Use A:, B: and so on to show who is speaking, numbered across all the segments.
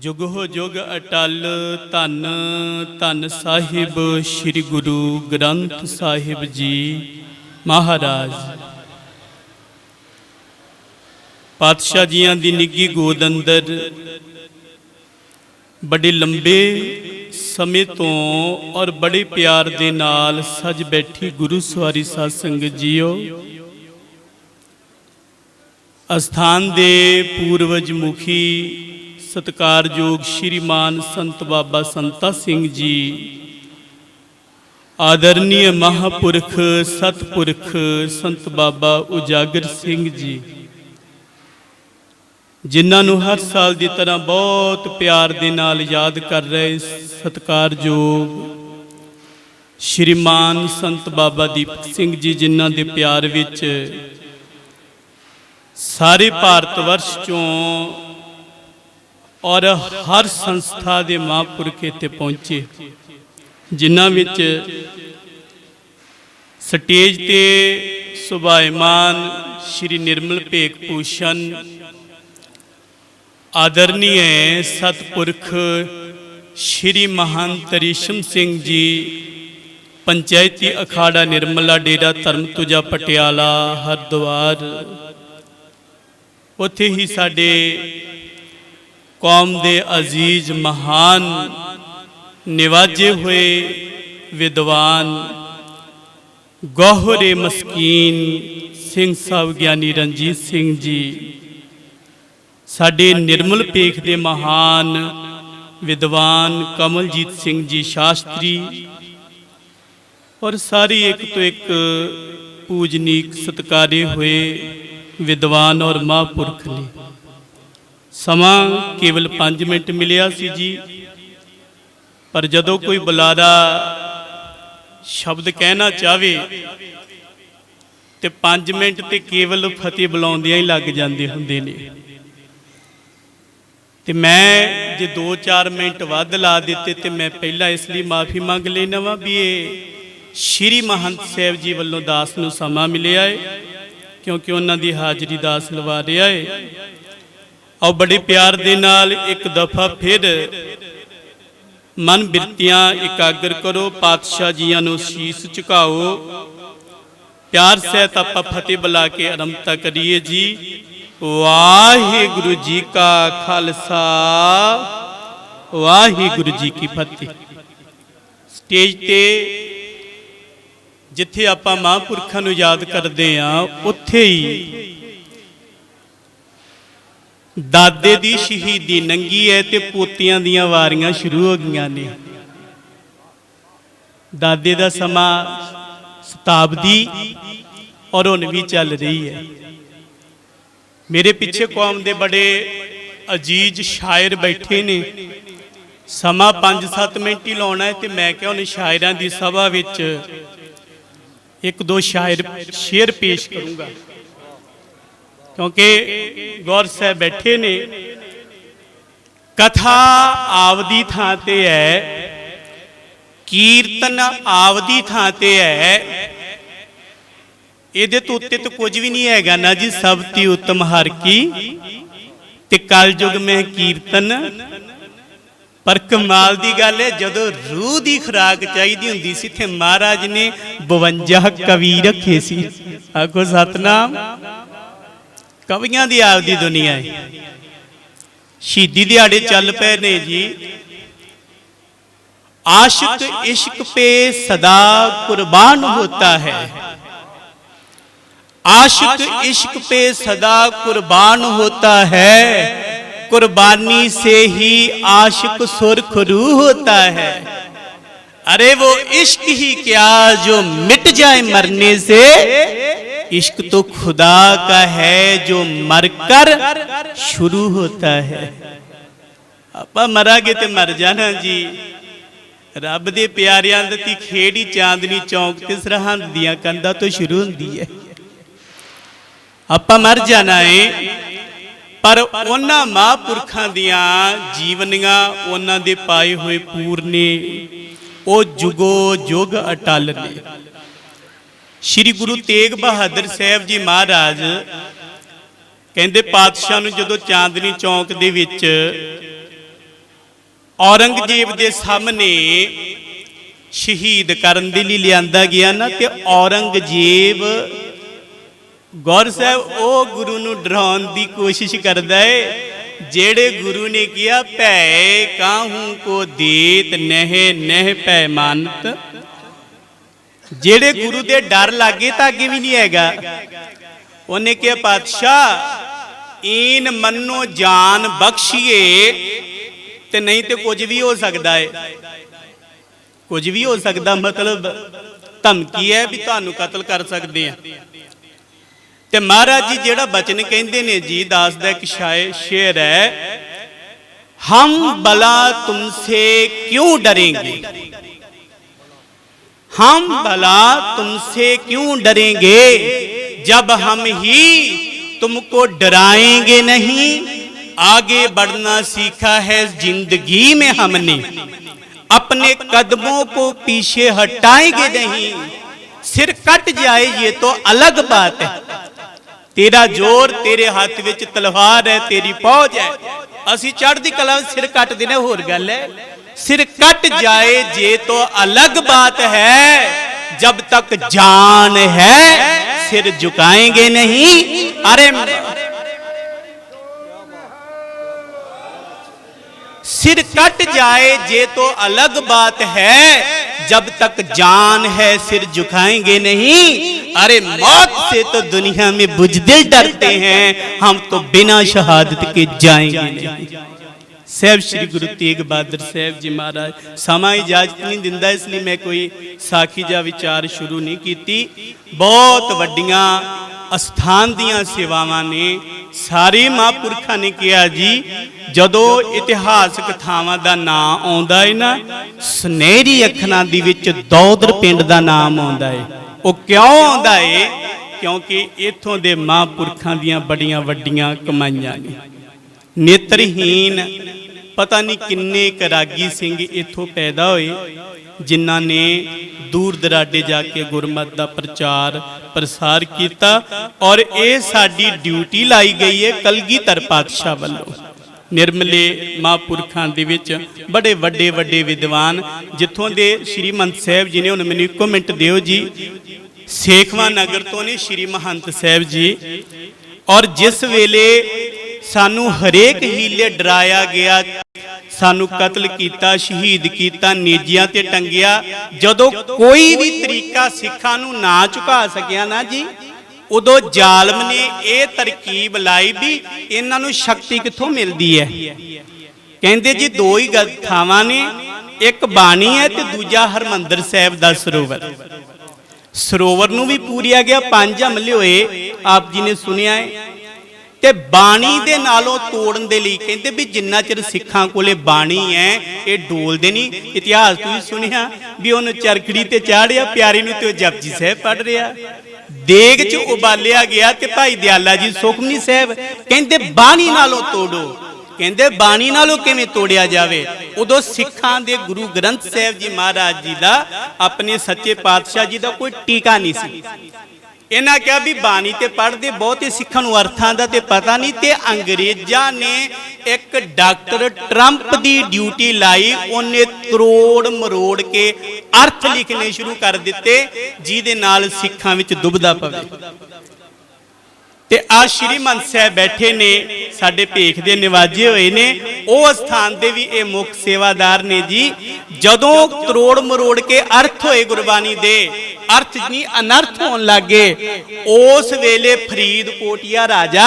A: ਜੁਗੋ ਜੁਗ ਅਟਲ ਧੰਨ ਧੰਨ ਸਾਹਿਬ ਸ੍ਰੀ ਗੁਰੂ ਗ੍ਰੰਥ ਸਾਹਿਬ ਜੀ ਮਹਾਰਾਜ। ਪਾਤਸ਼ਾਹ ਜੀਆਂ ਦੀ ਨਿੱਗੀ ਗੋਦ ਅੰਦਰ ਬੜੇ ਲੰਬੇ ਸਮੇਂ ਤੋਂ ਔਰ ਬੜੇ ਪਿਆਰ ਦੇ ਨਾਲ ਸਜ ਬੈਠੀ ਗੁਰੂ ਸਵਾਰੀ ਸਾਧ ਸੰਗਤ ਜੀਓ। ਅਸਥਾਨ ਦੇ ਪੂਰਵਜ ਮੁਖੀ ਸਤਕਾਰਯੋਗ ਸ਼੍ਰੀਮਾਨ ਸੰਤ ਬਾਬਾ ਸੰਤਾ ਸਿੰਘ ਜੀ ਆਦਰਨੀय ਮਹਾਪੁਰਖ ਸਤਪੁਰਖ ਸੰਤ ਬਾਬਾ ਉਜਾਗਰ ਸਿੰਘ ਜੀ, ਜਿਨ੍ਹਾਂ ਨੂੰ ਹਰ ਸਾਲ ਦੀ ਤਰ੍ਹਾਂ ਬਹੁਤ ਪਿਆਰ ਦੇ ਨਾਲ ਯਾਦ ਕਰ ਰਹੇ ਸਤਕਾਰਯੋਗ ਸ਼੍ਰੀਮਾਨ ਸੰਤ ਬਾਬਾ ਦੀਪਕ ਸਿੰਘ ਜੀ, ਜਿਨ੍ਹਾਂ ਦੇ ਪਿਆਰ ਵਿੱਚ ਸਾਰੇ ਭਾਰਤ ਵਰਸ਼ ਚੋਂ ਔਰ ਹਰ ਸੰਸਥਾ ਦੇ ਮਹਾਂਪੁਰਖ ਇੱਥੇ ਪਹੁੰਚੇ। ਜਿਨ੍ਹਾਂ ਵਿੱਚ ਸਟੇਜ ਤੇ ਸੁਭਾਇਮਾਨ ਸ਼੍ਰੀ ਨਿਰਮਲ ਭੇਖ ਭੂਸ਼ਣ ਆਦਰਨੀय ਸਤਪੁਰਖ ਸ਼੍ਰੀ ਮਹੰਤ ਰਿਸ਼ਮ ਸਿੰਘ ਜੀ, ਪੰਚਾਇਤੀ ਅਖਾੜਾ ਨਿਰਮਲਾ ਡੇਰਾ ਧਰਮ ਤੁਜਾ ਪਟਿਆਲਾ, ਹਰਦੁਆਰ। ਉੱਥੇ ਹੀ ਸਾਡੇ ਕੌਮ ਦੇ ਅਜ਼ੀਜ਼ ਮਹਾਨ ਨਿਵਾਜੇ ਹੋਏ ਵਿਦਵਾਨ ਗੋਹਰੇ ਮਸਕੀਨ ਸਿੰਘ ਸਾਹਿਬ ਗਿਆਨੀ ਰਣਜੀਤ ਸਿੰਘ ਜੀ, ਸਾਡੇ ਨਿਰਮਲ ਪੇਖ ਦੇ ਮਹਾਨ ਵਿਦਵਾਨ ਕਮਲਜੀਤ ਸਿੰਘ ਜੀ ਸ਼ਾਸਤਰੀ ਔਰ ਸਾਰੀ ਇੱਕ ਤੋਂ ਇੱਕ ਪੂਜਨੀਕ ਸਤਕਾਰੇ ਹੋਏ ਵਿਦਵਾਨ ਔਰ ਮਹਾਂਪੁਰਖ ਨੇ। ਸਮਾਂ ਕੇਵਲ 5 ਮਿੰਟ ਮਿਲਿਆ ਸੀ ਜੀ। ਪਰ ਜਦੋਂ ਕੋਈ ਬੁਲਾਰਾ ਸ਼ਬਦ ਕਹਿਣਾ ਚਾਹਵੇ ਤੇ 5 ਮਿੰਟ ਤੇ ਕੇਵਲ ਫਤਿਹ ਬੁਲਾਉਂਦਿਆਂ ਹੀ ਲੱਗ ਜਾਂਦੇ ਹੁੰਦੇ ਨੇ। ਤੇ ਮੈਂ ਜੇ 2-4 ਮਿੰਟ ਵੱਧ ਲਾ ਦਿੱਤੇ ਤੇ ਮੈਂ ਪਹਿਲਾਂ ਇਸ ਲਈ ਮਾਫੀ ਮੰਗ ਲੈਣਾ ਵਾ ਵੀ ਇਹ ਸ਼੍ਰੀ ਮਹੰਤ ਸਾਹਿਬ ਜੀ ਵੱਲੋਂ ਦਾਸ ਨੂੰ ਸਮਾਂ ਮਿਲਿਆ ਏ, ਕਿਉਂਕਿ ਉਹਨਾਂ ਦੀ ਹਾਜ਼ਰੀ ਦਾਸ ਲਵਾ ਰਿਹਾ ਏ। ਔਰ ਬੜੇ ਪਿਆਰ ਦੇ ਨਾਲ ਇੱਕ ਦਫਾ ਫਿਰ ਮਨ ਬਿਰਤੀਆਂ ਇਕਾਗਰ ਕਰੋ, ਪਾਤਸ਼ਾਹ ਜੀਆਂ ਨੂੰ ਸੀਸ ਝੁਕਾਓ। ਪਿਆਰ ਸਹਿਤ ਆਪਾਂ ਫਤਿਹ ਬੁਲਾ ਕੇ ਆਰੰਭਤਾ ਕਰੀਏ ਜੀ। ਵਾਹਿਗੁਰੂ ਜੀ ਕਾ ਖਾਲਸਾ, ਵਾਹਿਗੁਰੂ ਜੀ ਕੀ ਫਤਿਹ। ਸਟੇਜ ਤੇ ਜਿੱਥੇ ਆਪਾਂ ਮਹਾਂਪੁਰਖਾਂ ਨੂੰ ਯਾਦ ਕਰਦੇ ਆ ਉੱਥੇ ਹੀ ਦਾਦੇ ਦੀ ਸ਼ਹੀਦੀ ਨੰਗੀ ਹੈ ਤੇ ਪੋਤੀਆਂ ਦੀਆਂ ਵਾਰੀਆਂ ਸ਼ੁਰੂ ਹੋ ਗਈਆਂ ਨੇ। ਦਾਦੇ ਦਾ ਸਮਾਂ ਸ਼ਤਾਬਦੀ ਔਰ ਹੁਣ ਵੀ ਚੱਲ ਰਹੀ ਹੈ ਮੇਰੇ ਪਿੱਛੇ ਕੌਮ ਦੇ ਬੜੇ ਅਜੀਜ਼ ਸ਼ਾਇਰ ਬੈਠੇ ਨੇ। ਸਮਾਂ 5-7 ਮਿੰਟ ਹੀ ਲਾਉਣਾ ਹੈ ਤੇ ਮੈਂ ਕਿਹਾ ਉਹਨੇ ਸ਼ਾਇਰਾਂ ਦੀ ਸਭਾ ਵਿੱਚ ਇੱਕ ਦੋ ਸ਼ਾਇਰ ਸ਼ੇਰ ਪੇਸ਼ ਕਰੂੰਗਾ। ਕਿਉਂਕਿ ਗੌਰ ਸਾਹਿਬ ਬੈਠੇ ਨੇ। ਕਥਾ ਆਪਦੀ ਥਾਂ ਤੇ ਹੈ, ਕੀਰਤਨ ਆਵਦੀ ਥਾਂ ਤੇ ਹੈ। ਇਹਦੇ ਤੋਂ ਉੱਤੇ ਤਾਂ ਕੁਝ ਵੀ ਨਹੀਂ ਹੈਗਾ ਨਾ ਜੀ, ਸਭ ਤੋਂ ਉੱਤਮ ਹਰ ਕੀ। ਤੇ ਕਲਯੁਗ ਮੈਂ ਕੀਰਤਨ। ਪਰ ਕਮਾਲ ਦੀ ਗੱਲ ਹੈ, ਜਦੋਂ ਰੂਹ ਦੀ ਖੁਰਾਕ ਚਾਹੀਦੀ ਹੁੰਦੀ ਸੀ ਤੇ ਮਹਾਰਾਜ ਨੇ 52 ਕਵੀ ਰੱਖੇ ਸੀ। ਆਖੋ ਸਤਨਾਮ। ਕਵੀਆਂ ਦੀ ਆਪਦੀ ਦੁਨੀਆ ਹੈ ਸ਼ਹੀਦੀ ਦਿਹਾੜੇ ਚੱਲ ਪਏ ਨੇ ਜੀ ਆਸ਼ਿਕ ਇਸ਼ਕ पे सदा कुर्बान होता है आशिक इश्क पे सदा कुर्बान होता है कुर्बानी से ही आशिक सुरखरू होता है अरे वो इश्क ही क्या जो मिट जाए मरने से इश्क तो खुदा का है जो मरकर शुरू होता है ਆਪਾਂ ਮਰਾਂਗੇ ਤੇ ਮਰ ਜਾਣਾ ਜੀ ਰੱਬ ਦੇ ਪਿਆਰਿਆਂ ਦੀ ਖੇਡ ਹੀ ਚਾਂਦਨੀ ਚੌਂਕ ਤੇ ਸਰਹੰਦ ਦੀਆਂ ਕੰਧਾਂ ਤੋਂ ਸ਼ੁਰੂ ਹੁੰਦੀ ਹੈ ਆਪਾਂ ਮਰ ਜਾਣਾ ਏ ਪਰ ਉਹਨਾਂ ਮਹਾਂਪੁਰਖਾਂ ਦੀਆਂ ਜੀਵਨੀਆਂ ਉਹਨਾਂ ਦੇ ਪਾਏ ਹੋਏ ਪੂਰਨੇ ਉਹ ਜੁਗੋ ਜੁਗ ਅਟਲ ਨੇ ਸ੍ਰੀ ਗੁਰੂ ਤੇਗ ਬਹਾਦਰ ਸਾਹਿਬ ਜੀ ਮਹਾਰਾਜ ਕਹਿੰਦੇ ਪਾਤਸ਼ਾਹ ਨੂੰ ਜਦੋਂ ਚਾਂਦਨੀ ਚੌਂਕ ਦੇ ਵਿੱਚ ਔਰੰਗਜ਼ੇਬ ਦੇ ਸਾਹਮਣੇ ਸ਼ਹੀਦ ਕਰਨ ਦੇ ਲਈ ਲਿਆਂਦਾ ਗਿਆ ਨਾ ਤੇ ਔਰੰਗਜ਼ੇਬ ਗੌਰ ਸਾਹਿਬ ਉਹ ਗੁਰੂ ਨੂੰ ਡਰਾਉਣ ਦੀ ਕੋਸ਼ਿਸ਼ ਕਰਦਾ ਹੈ ਜਿਹੜੇ ਗੁਰੂ ਨੇ ਕਿਹਾ ਭੈ ਕਾਹੂ ਕੋ ਦੇਤ ਨਹਿ ਨਹਿ ਭੈ ਮਾਨਤ ਜਿਹੜੇ ਗੁਰੂ ਦੇ ਡਰ ਲੱਗੇ ਤਾਂ ਅੱਗੇ ਵੀ ਨਹੀਂ ਹੈਗਾ। ਉਹਨੇ ਕਿਹਾ, ਪਾਤਸ਼ਾਹ, ਈਨ ਮੰਨੋ ਜਾਨ ਬਖਸ਼ੀਏ, ਤੇ ਨਹੀਂ ਤੇ ਕੁਝ ਵੀ ਹੋ ਸਕਦਾ ਹੈ ਕੁਝ ਵੀ ਹੋ ਸਕਦਾ, ਮਤਲਬ ਧਮਕੀ ਹੈ ਵੀ ਤੁਹਾਨੂੰ ਕਤਲ ਕਰ ਸਕਦੇ ਆ। ਤੇ ਮਹਾਰਾਜ ਜੀ ਜਿਹੜਾ ਬਚਨ ਕਹਿੰਦੇ ਨੇ, ਜੀ ਦਾਸ ਦਾ ਇੱਕ ਸ਼ਾਇਰ ਸ਼ੇਰ ਹੈ, ਹਮ ਬਲਾ ਤੁਮਸੇ ਕਿਉਂ ਡरेंगे हम भला तुमसे क्यों डरेंगे जब हम ही तुमको डराएंगे नहीं आगे बढ़ना सीखा है जिंदगी में हमने अपने कदमों को पीछे हटाएंगे नहीं सिर कट जाए ये तो अलग बात है ਤੇਰਾ ਜ਼ੋਰ ਤੇਰੇ ਹੱਥ ਵਿੱਚ ਤਲਵਾਰ ਹੈ ਤੇਰੀ ਫੌਜ ਹੈ ਅਸੀਂ ਚੜ੍ਹਦੀ ਕਲਾ ਸਿਰ ਕੱਟ ਦੇਣਾ ਹੋਰ ਗੱਲ ਹੈ सिर कट जाए, ये तो अलग बात है। जब तक जान है, सिर झुकाएँगे नहीं। अरे, सिर कट जाए, ये तो अलग बात है। जब तक जान है, सिर झुकाएँगे नहीं। अरे, मौत से तो दुनिया में बुजदिल डरते हैं। हम तो बिना शहादत के जाएँगे नहीं। ਸਾਹਿਬ ਸ੍ਰੀ ਗੁਰੂ ਤੇਗ ਬਹਾਦਰ ਸਾਹਿਬ ਜੀ ਮਹਾਰਾਜ। ਸਮਾਂ ਇਜਾਜ਼ਤ ਨਹੀਂ ਦਿੰਦਾ ਇਸ ਲਈ ਮੈਂ ਕੋਈ ਸਾਖੀ ਜਾਂ ਵਿਚਾਰ ਸ਼ੁਰੂ ਨਹੀਂ ਕੀਤੀ। ਬਹੁਤ ਵੱਡੀਆਂ ਅਸਥਾਨ ਦੀਆਂ ਸੇਵਾਵਾਂ ਨੇ। ਸਾਰੇ ਮਹਾਂਪੁਰਖਾਂ ਨੇ ਕਿਹਾ ਜੀ ਜਦੋਂ ਇਤਿਹਾਸਕ ਥਾਵਾਂ ਦਾ ਨਾਮ ਆਉਂਦਾ ਹੈ ਨਾ ਸੁਨਹਿਰੀ ਅੱਖਰਾਂ ਦੇ ਵਿੱਚ ਦੌਦਰ ਪਿੰਡ ਦਾ ਨਾਮ ਆਉਂਦਾ ਹੈ ਉਹ ਕਿਉਂ ਆਉਂਦਾ ਹੈ ਕਿਉਂਕਿ ਇੱਥੋਂ ਦੇ ਮਹਾਂਪੁਰਖਾਂ ਦੀਆਂ ਬੜੀਆਂ ਵੱਡੀਆਂ ਕਮਾਈਆਂ ਨੇ। ਨੇਤਰਹੀਨ ਪਤਾ ਨਹੀਂ ਕਿੰਨੇ ਕਰਾਗੀ ਸਿੰਘ ਇੱਥੋਂ ਪੈਦਾ ਹੋਏ, ਜਿਨ੍ਹਾਂ ਨੇ ਦੂਰ ਦਰਾਡੇ ਜਾ ਕੇ ਗੁਰਮਤ ਦਾ ਪ੍ਰਚਾਰ, ਪ੍ਰਸਾਰ ਕੀਤਾ ਔਰ ਇਹ ਸਾਡੀ ਡਿਊਟੀ ਲਾਈ ਗਈ ਹੈ ਕਲਗੀਧਰ ਪਾਤਸ਼ਾਹ ਵੱਲੋਂ। ਨਿਰਮਲੇ ਮਹਾਂਪੁਰਖਾਂ ਦੇ ਵਿੱਚ ਬੜੇ ਵੱਡੇ ਵੱਡੇ ਵਿਦਵਾਨ, ਜਿੱਥੋਂ ਦੇ ਸ਼੍ਰੀ ਮੰਤ ਸਾਹਿਬ ਜੀ ਨੇ, ਹੁਣ ਮੈਨੂੰ ਇੱਕੋ ਮਿੰਟ ਦਿਓ ਜੀ। ਸੇਖਵਾ ਨਗਰ ਤੋਂ ਨੇ ਸ਼੍ਰੀ ਮਹੰਤ ਸਾਹਿਬ ਜੀ। ਔਰ ਜਿਸ ਵੇਲੇ ਸਾਨੂੰ ਹਰੇਕ ਹੀਲੇ ਡਰਾਇਆ ਗਿਆ, ਸਾਨੂੰ ਕਤਲ ਕੀਤਾ, ਸ਼ਹੀਦ ਕੀਤਾ, ਨੀਜੀਆਂ ਤੇ ਟੰਗਿਆ। ਜਦੋਂ ਕੋਈ ਵੀ ਤਰੀਕਾ ਸਿੱਖਾਂ ਨੂੰ ਨਾ ਝੁਕਾ ਸਕਿਆ ਨਾ ਜੀ, ਉਦੋਂ ਜ਼ਾਲਮ ਨੇ ਇਹ ਤਰਕੀਬ ਲਾਈ ਵੀ ਇਹਨਾਂ ਨੂੰ ਸ਼ਕਤੀ ਕਿੱਥੋਂ ਮਿਲਦੀ ਹੈ? ਕਹਿੰਦੇ ਜੀ ਦੋ ਹੀ ਗੱਲ ਥਾਵਾਂ ਨੇ, ਇੱਕ ਬਾਣੀ ਹੈ ਤੇ ਦੂਜਾ ਹਰਮੰਦਰ ਸਾਹਿਬ ਦਾ ਸਰੋਵਰ। ਸਰੋਵਰ ਨੂੰ ਵੀ ਪੂਰਿਆ ਗਿਆ, ਪੰਜ ਹਮਲੇ ਹੋਏ, ਆਪ ਜੀ ਨੇ ਸੁਣਿਆ ਹੈ। ਤੇ ਬਾਣੀ ਦੇ ਨਾਲੋਂ ਤੋੜਨ ਦੇ ਲਈ ਕਹਿੰਦੇ ਵੀ ਜਿੰਨਾ ਚਿਰ ਸਿੱਖਾਂ ਕੋਲੇ ਬਾਣੀ ਹੈ, ਇਹ ਡੋਲਦੇ ਨਹੀਂ। ਇਤਿਹਾਸ ਤੁਸੀਂ ਸੁਣਿਆ ਵੀ ਉਹਨੂੰ ਚਰਖੜੀ ਤੇ ਚਾੜਿਆ ਪਿਆਰੀ ਨੂੰ ਤੇ ਉਹ ਜਪਜੀ ਸਾਹਿਬ ਪੜ ਰਿਹਾ। ਦੇਗ 'ਚ ਉਬਾਲਿਆ ਗਿਆ ਤੇ ਭਾਈ ਦਿਆਲਾ ਜੀ ਸੁਖਮਨੀ ਸਾਹਿਬ ਕਹਿੰਦੇ ਬਾਣੀ ਨਾਲੋਂ ਤੋੜੋ। ਕਹਿੰਦੇ ਬਾਣੀ ਨਾਲੋਂ ਕਿਵੇਂ ਤੋੜਿਆ ਜਾਵੇ? ਉਦੋਂ ਸਿੱਖਾਂ ਦੇ ਗੁਰੂ ਗ੍ਰੰਥ ਸਾਹਿਬ ਜੀ ਮਹਾਰਾਜ ਜੀ ਦਾ ਆਪਣੇ ਸੱਚੇ ਪਾਤਸ਼ਾਹ ਜੀ ਦਾ ਕੋਈ ਟੀਕਾ ਨਹੀਂ ਸੀ। ਇਹਨਾਂ ਕਿਹਾ ਵੀ ਬਾਣੀ ਤੇ ਪੜ੍ਹਦੇ ਬਹੁਤੇ ਸਿੱਖਾਂ ਨੂੰ ਅਰਥਾਂ ਦਾ ਤੇ ਪਤਾ ਨਹੀਂ ਤੇ ਅੰਗਰੇਜ਼ਾਂ ਨੇ ਇੱਕ ਡਾਕਟਰ ਟਰੰਪ ਦੀ ਡਿਊਟੀ ਲਾਈ, ਉਹਨੇ ਤਰੋੜ ਮਰੋੜ ਕੇ ਅਰਥ ਲਿਖਣੇ ਸ਼ੁਰੂ ਕਰ ਦਿੱਤੇ, ਜਿਹਦੇ ਨਾਲ ਸਿੱਖਾਂ ਵਿੱਚ ਦੁਬਦਾ ਪਵੇ। ਤੇ ਆ ਸ਼੍ਰੀਮੰਤ ਸਾਹਿਬ ਬੈਠੇ ਨੇ, ਸਾਡੇ ਭੇਖ ਦੇ ਨਿਵਾਜੇ ਹੋਏ ਨੇ, ਉਹ ਸਥਾਨ ਦੇ ਵੀ ਇਹ ਮੁੱਖ ਸੇਵਾਦਾਰ ਨੇ ਜੀ। ਜਦੋਂ ਤਰੋੜ ਮਰੋੜ ਕੇ ਅਰਥ ਹੋਏ ਗੁਰਬਾਣੀ ਦੇ ਅਰਥ ਨਹੀਂ ਅਨਰਥ ਹੋਣ ਲੱਗੇ, ਉਸ ਵੇਲੇ ਫਰੀਦਕੋਟਿਆ ਰਾਜਾ,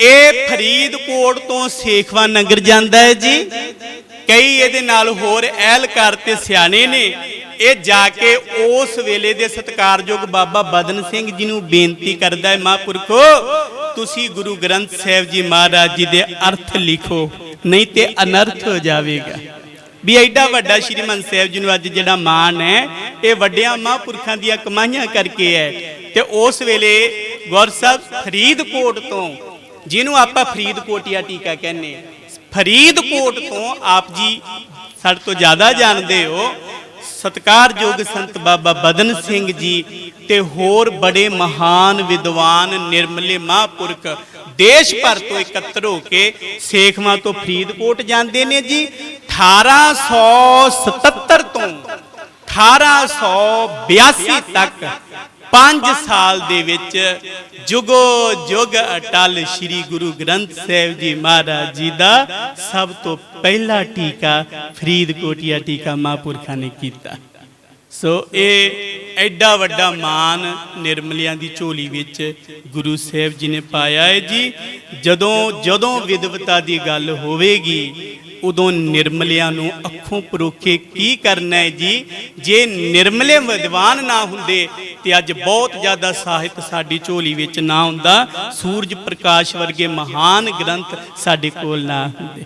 A: ਇਹ ਫਰੀਦਕੋਟ ਤੋਂ ਸੇਖਵਾ ਨਗਰ ਜਾਂਦਾ ਹੈ ਜੀ। ਕਈ ਇਹਦੇ ਨਾਲ ਹੋਰ ਅਹਿਲਕਾਰ ਤੇ ਸਿਆਣੇ ਨੇ। ਇਹ ਜਾ ਕੇ ਉਸ ਵੇਲੇ ਦੇ ਸਤਕਾਰਯੋਗ ਬਾਬਾ ਬਦਨ ਸਿੰਘ ਜੀ ਨੂੰ ਬੇਨਤੀ ਕਰਦਾ ਹੈ, ਮਹਾਂਪੁਰਖੋ, ਤੁਸੀਂ ਗੁਰੂ ਗ੍ਰੰਥ ਸਾਹਿਬ ਜੀ ਮਹਾਰਾਜ ਜੀ ਦੇ ਅਰਥ ਲਿਖੋ, ਨਹੀਂ ਤੇ ਅਨਰਥ ਹੋ ਜਾਵੇਗਾ। ਵੀ ਐਡਾ ਵੱਡਾ ਸ਼੍ਰੀ ਸ਼੍ਰੀਮੰਤ ਸਾਹਿਬ ਜੀ ਨੂੰ ਅੱਜ ਜਿਹੜਾ ਮਾਣ ਹੈ, ਇਹ ਵੱਡਿਆਂ ਮਹਾਂਪੁਰਖਾਂ ਦੀਆਂ ਕਮਾਈਆਂ ਕਰਕੇ ਹੈ। ਤੇ ਉਸ ਵੇਲੇ ਗੌਰ ਸਾਹਿਬ ਫਰੀਦਕੋਟ ਤੋਂ, ਜਿਹਨੂੰ ਆਪਾਂ ਫਰੀਦਕੋਟਿਆ ਟੀਕਾ ਕਹਿੰਦੇ ਹਾਂ, ਫਰੀਦਕੋਟ ਤੋਂ ਆਪ ਜੀ ਸਾਡੇ ਤੋਂ ਜ਼ਿਆਦਾ ਜਾਣਦੇ ਹੋ, ਸਤਕਾਰਯੋਗ ਸੰਤ ਬਾਬਾ ਬਦਨ ਸਿੰਘ ਜੀ ਤੇ ਹੋਰ ਬੜੇ ਮਹਾਨ ਵਿਦਵਾਨ, ਨਿਰਮਲੇ ਮਹਾਂਪੁਰਖ, ਦੇਸ਼ ਭਰ ਤੋਂ ਇਕੱਤਰ ਹੋ ਕੇ ਸੇਖਵਾਂ ਤੋਂ ਫਰੀਦਕੋਟ ਜਾਂਦੇ ਨੇ ਜੀ। 1877 ਤੋਂ 1882 ਤੱਕ 5 ਸਾਲ ਦੇ ਵਿੱਚ ਜੁਗੋ ਜੁਗ ਅਟਲ ਸ੍ਰੀ ਗੁਰੂ ਗ੍ਰੰਥ ਸਾਹਿਬ ਜੀ ਮਹਾਰਾਜ ਜੀ ਦਾ ਸਭ ਤੋਂ ਪਹਿਲਾ ਟੀਕਾ ਫਰੀਦਕੋਟੀਆ ਟੀਕਾ ਮਹਾਂਪੁਰਖਾਂ ਨੇ ਕੀਤਾ। ਸੋ ਇਹ ਐਡਾ ਵੱਡਾ ਮਾਨ ਨਿਰਮਲਿਆਂ ਦੀ ਝੋਲੀ ਵਿੱਚ ਗੁਰੂ ਸਾਹਿਬ ਜੀ ਨੇ ਪਾਇਆ ਹੈ ਜੀ। ਜਦੋਂ ਜਦੋਂ ਵਿਦਵਤਾ ਦੀ ਗੱਲ ਹੋਵੇਗੀ ਉਦੋਂ ਨਿਰਮਲਿਆਂ ਨੂੰ ਅੱਖੋਂ ਪਰੋਖੇ ਕੀ ਕਰਨਾ ਹੈ ਜੀ? ਜੇ ਨਿਰਮਲੇ ਵਿਦਵਾਨ ਨਾ ਹੁੰਦੇ ਤੇ ਅੱਜ ਬਹੁਤ ਜ਼ਿਆਦਾ ਸਾਹਿਤ ਸਾਡੀ ਝੋਲੀ ਵਿੱਚ ਨਾ ਹੁੰਦਾ, ਸੂਰਜ ਪ੍ਰਕਾਸ਼ ਵਰਗੇ ਮਹਾਨ ਗ੍ਰੰਥ ਸਾਡੇ ਕੋਲ ਨਾ ਹੁੰਦੇ।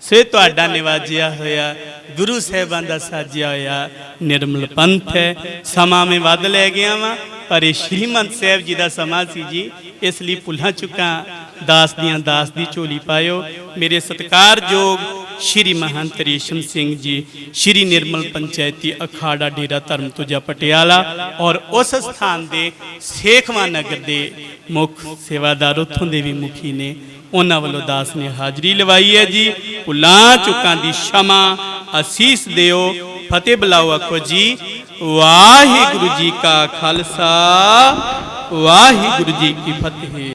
A: ਸੇ ਤੁਹਾਡਾ ਨਿਵਾਜਿਆ ਹੋਇਆ, ਗੁਰੂ ਸਾਹਿਬਾਂ ਦਾ ਸਾਜਿਆ ਹੋਇਆ ਨਿਰਮਲ ਪੰਥ ਹੈ। ਸਮਾਂ ਮੈਂ ਵੱਧ ਲੈ ਗਿਆ ਵਾਂ, ਪਰ ਇਹ ਸ਼੍ਰੀਮੰਤ ਸਾਹਿਬ ਜੀ ਦਾ ਸਮਾਂ ਸੀ ਜੀ, ਇਸ ਲਈ ਭੁੱਲਾਂ ਚੁੱਕਾ। ਦਾਸ ਦੀਆਂ ਦਾਸ ਦੀ ਝੋਲੀ ਪਾਇਓ। ਮੇਰੇ ਸਤਿਕਾਰਯੋਗ ਸ਼੍ਰੀ ਮਹੰਤ ਰੇਸ਼ਮ ਸਿੰਘ ਜੀ, ਸ਼੍ਰੀ ਨਿਰਮਲ ਪੰਚਾਇਤੀ ਅਖਾੜਾ ਡੇਰਾ ਧਰਮ ਤੁਜਾ ਪਟਿਆਲਾ ਔਰ ਉਸ ਸਥਾਨ ਦੇ ਸੇਖਵਾ ਨਗਰ ਦੇ ਮੁੱਖ ਸੇਵਾਦਾਰ ਉੱਥੋਂ ਦੇ ਵੀ ਮੁਖੀ ਨੇ। ਉਹਨਾਂ ਵੱਲੋਂ ਦਾਸ ਨੇ ਹਾਜ਼ਰੀ ਲਵਾਈ ਹੈ ਜੀ। ਭੁੱਲਾਂ ਚੁੱਕਾਂ ਦੀ ਸ਼ਮਾ ਅਸੀਸ ਦਿਓ। ਫਤਿਹ ਬੁਲਾਓ ਆਖੋ ਜੀ। ਵਾਹਿਗੁਰੂ ਜੀ ਕਾ ਖਾਲਸਾ। ਵਾਹਿਗੁਰੂ ਜੀ ਕੀ ਫਤਿਹ।